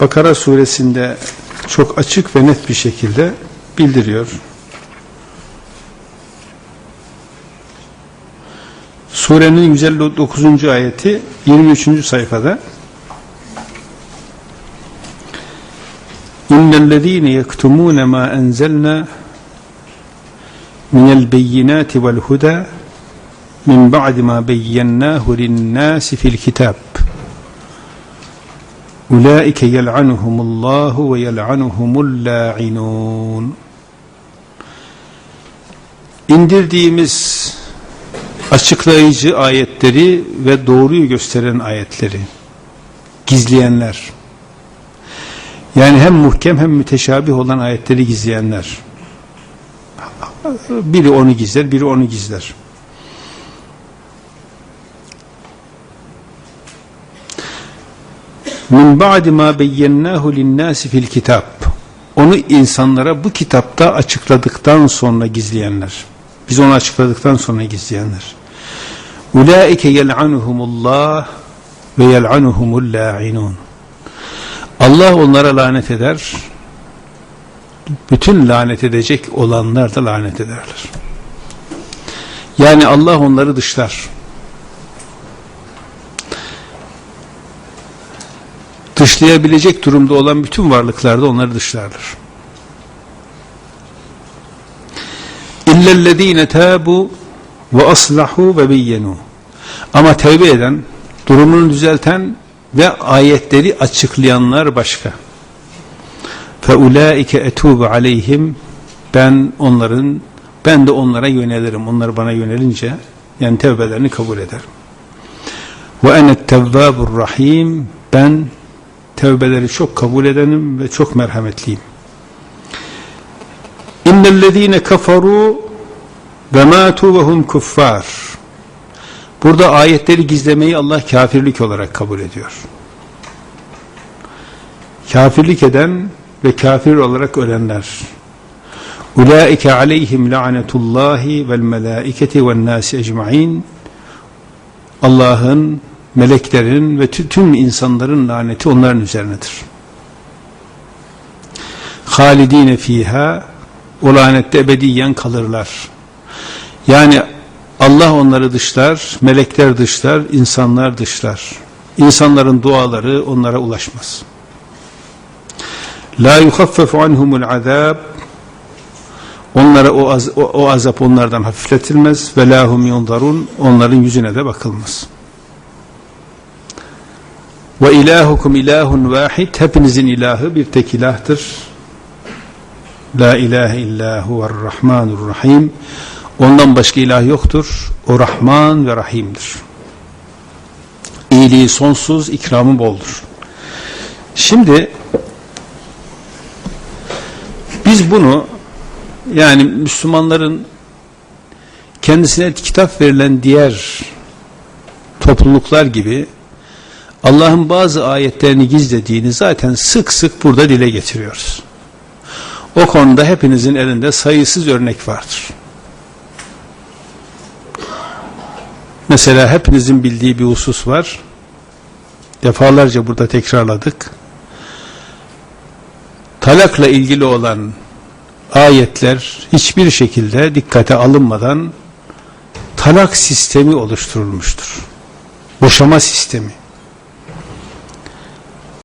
Bakara suresinde çok açık ve net bir şekilde bildiriyor. Surenin 159. ayeti 23. sayfada İnnellezîne yektumûne mâ enzelnâ minel beyinâti vel hudâ min ba'di mâ beyyennâhu linnâsi fil kitâb Ulaike yel'anuhumullahu ve yel'anuhumul la'inun. İndirdiğimiz açıklayıcı ayetleri ve doğruyu gösteren ayetleri gizleyenler. Yani hem muhkem hem müteşabih olan ayetleri gizleyenler. Biri onu gizler, biri onu gizler. Min ba'di ma beyyennahu linnâsi fil kitap onu insanlara bu kitapta açıkladıktan sonra gizleyenler. Biz onu açıkladıktan sonra gizleyenler. Ulaike yel'anuhumullah ve yel'anuhumul la'inun. Allah onlara lanet eder. Bütün lanet edecek olanlar da lanet ederler. Yani Allah onları dışlar dışlayabilecek durumda olan bütün varlıklar da onları dışlarlar. İllellezine tabu ve aslahu ve beyyenu. Ama tevbe eden, durumunu düzelten ve ayetleri açıklayanlar başka. Fe ulaike etubu aleyhim ben onların ben de onlara yönelirim. Onlar bana yönelince yani tevbelerini kabul ederim. Ve enet tevvabur rahim ben tevbeleri çok kabul edenim ve çok merhametliyim. İnnellezîne kafaru ve mâtu ve hum kuffar. Burada ayetleri gizlemeyi Allah kafirlik olarak kabul ediyor. Kafirlik eden ve kafir olarak ölenler. Ulaike aleyhim la'netullahi vel melâiketi ven nâsi ecma'in. Allah'ın meleklerin ve tüm insanların laneti onların üzerinedir. Halidine fiha o lanette ebediyen kalırlar. Yani Allah onları dışlar, melekler dışlar, insanlar dışlar. İnsanların duaları onlara ulaşmaz. La yuhaffefu anhumul azab Onlara o, az, o, o azap onlardan hafifletilmez ve lahum yunzarun onların yüzüne de bakılmaz. Ve ilahukum ilahun vahid. Hepinizin ilahı bir tek ilahtır. La ilahe illa huver rahmanur rahim. Ondan başka ilah yoktur. O Rahman ve Rahim'dir. İyiliği sonsuz, ikramı boldur. Şimdi biz bunu yani Müslümanların kendisine kitap verilen diğer topluluklar gibi Allah'ın bazı ayetlerini gizlediğini zaten sık sık burada dile getiriyoruz. O konuda hepinizin elinde sayısız örnek vardır. Mesela hepinizin bildiği bir husus var. Defalarca burada tekrarladık. Talakla ilgili olan ayetler hiçbir şekilde dikkate alınmadan talak sistemi oluşturulmuştur. Boşama sistemi.